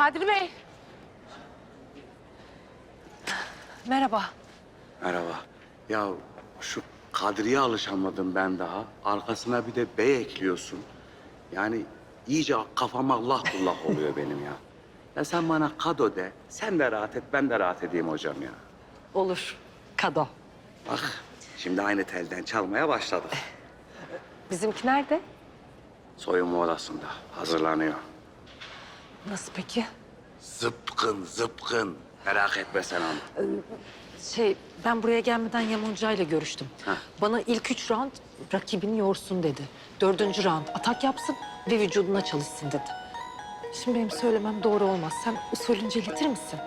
Kadri Bey. Merhaba. Merhaba. Ya şu Kadri'ye alışamadım ben daha. Arkasına bir de bey ekliyorsun. Yani iyice kafam Allah kullak oluyor benim ya. Ya sen bana kado de, sen de rahat et, ben de rahat edeyim hocam ya. Olur. Kado. Bak, şimdi aynı telden çalmaya başladık. Bizimki nerede? Soyunma odasında, hazırlanıyor. Nasıl peki? Zıpkın, zıpkın. Merak etme sen onu. Şey, ben buraya gelmeden Yamonca ile görüştüm. Heh. Bana ilk üç round rakibini yorsun dedi. Dördüncü round atak yapsın ve vücuduna çalışsın dedi. Şimdi benim söylemem doğru olmaz. Sen usulünce iletir misin?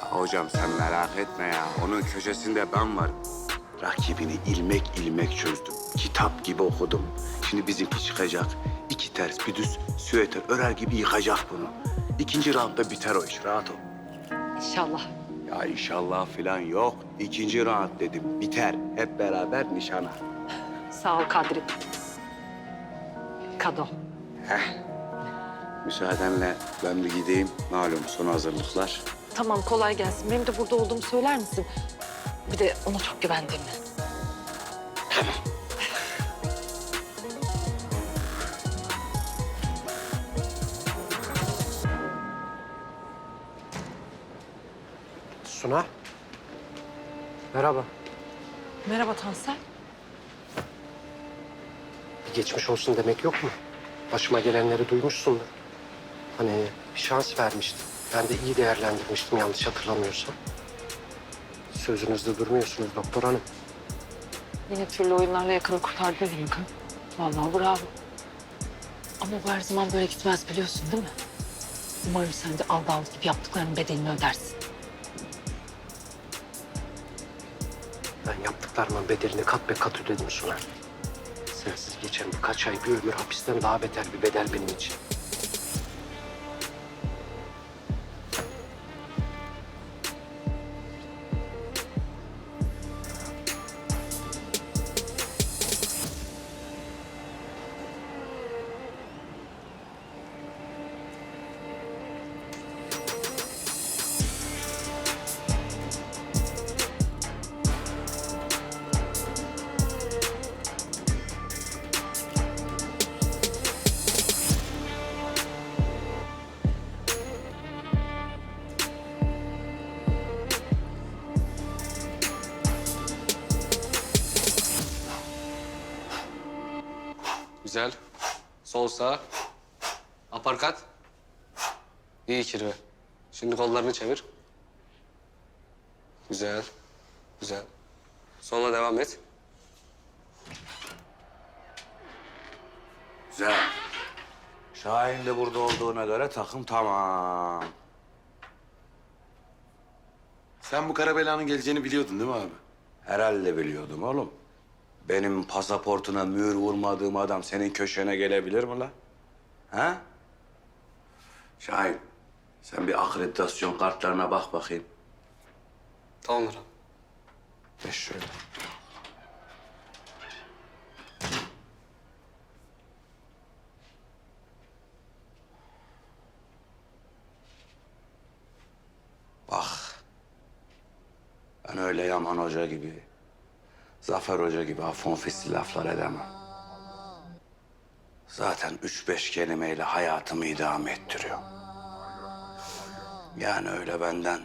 Ya hocam sen merak etme ya. Onun köşesinde ben varım. Rakibini ilmek ilmek çözdüm. Kitap gibi okudum. Şimdi bizimki çıkacak. İki ters bir düz süveter örer gibi yıkacak bunu. İkinci roundda biter o iş. Rahat ol. İnşallah. Ya inşallah falan yok. İkinci round dedim. Biter. Hep beraber nişana. Sağ ol Kadri. Kado. Müsaadenle ben bir gideyim. Malum son hazırlıklar. Tamam kolay gelsin. Benim de burada olduğumu söyler misin? Bir de ona çok güvendiğimi. Suna. Merhaba. Merhaba Tansel. Bir geçmiş olsun demek yok mu? Başıma gelenleri duymuşsundur. Hani bir şans vermiştim. Ben de iyi değerlendirmiştim yanlış hatırlamıyorsam. Sözünüzde durmuyorsunuz doktor hanım. Yine türlü oyunlarla yakını kurtardın ha? Vallahi bravo. Ama bu her zaman böyle gitmez biliyorsun değil mi? Umarım sen de aldı gibi yaptıklarının bedelini ödersin. Ben yaptıklarımın bedelini kat be kat ödedim Suna. Sensiz geçen birkaç ay bir ömür hapisten daha beter bir bedel benim için. Güzel. Sol sağ. Aparkat. İyi kirve. Şimdi kollarını çevir. Güzel. Güzel. Sola devam et. Güzel. Şahin de burada olduğuna göre takım tamam. Sen bu kara belanın geleceğini biliyordun değil mi abi? Herhalde biliyordum oğlum. Benim pasaportuna mühür vurmadığım adam senin köşene gelebilir mi la? Ha? Şahin, sen bir akreditasyon kartlarına bak bakayım. Tamamdır abi. Geç şöyle. Bak. Ben öyle Yaman Hoca gibi, Zafer Hoca gibi afonfisli laflar edemem. Zaten üç beş kelimeyle hayatımı idame ettiriyor. Yani öyle benden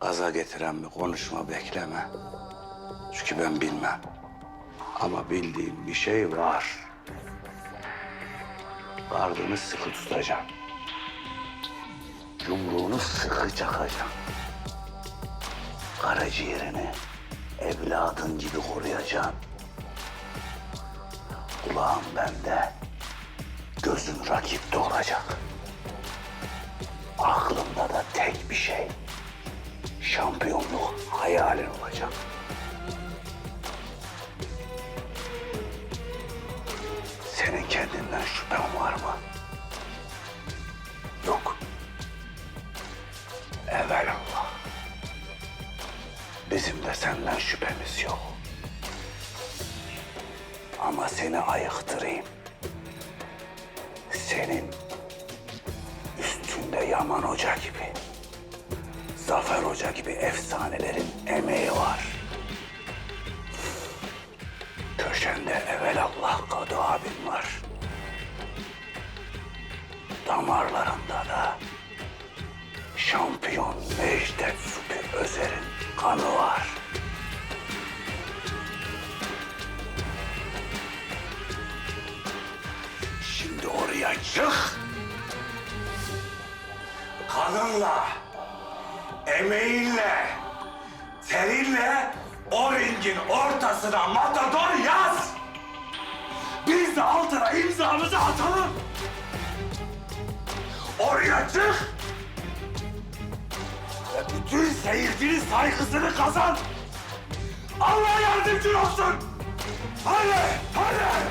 gaza getiren bir konuşma bekleme. Çünkü ben bilmem. Ama bildiğim bir şey var. Gardını sıkı tutacağım. Yumruğunu sıkı çakacağım. Karaciğerini evladın gibi koruyacaksın. Kulağın bende, gözün rakipte olacak. Aklımda da tek bir şey. Şampiyonluk hayalin olacak. Senin kendinden şüphen var mı? Senden şüphemiz yok. Ama seni ayıktırayım. Senin üstün içinde Yaman Hoca gibi, Zafer Hoca gibi efsanelerin emeği var. Köşende evelallah Kadı abim var. Damarlarında Oraya çık. Kanınla, emeğinle, terinle o ringin ortasına matador yaz. Biz de altına imzamızı atalım. Oraya çık. Ve bütün seyircinin saygısını kazan. Allah yardımcın olsun. Hadi, hadi.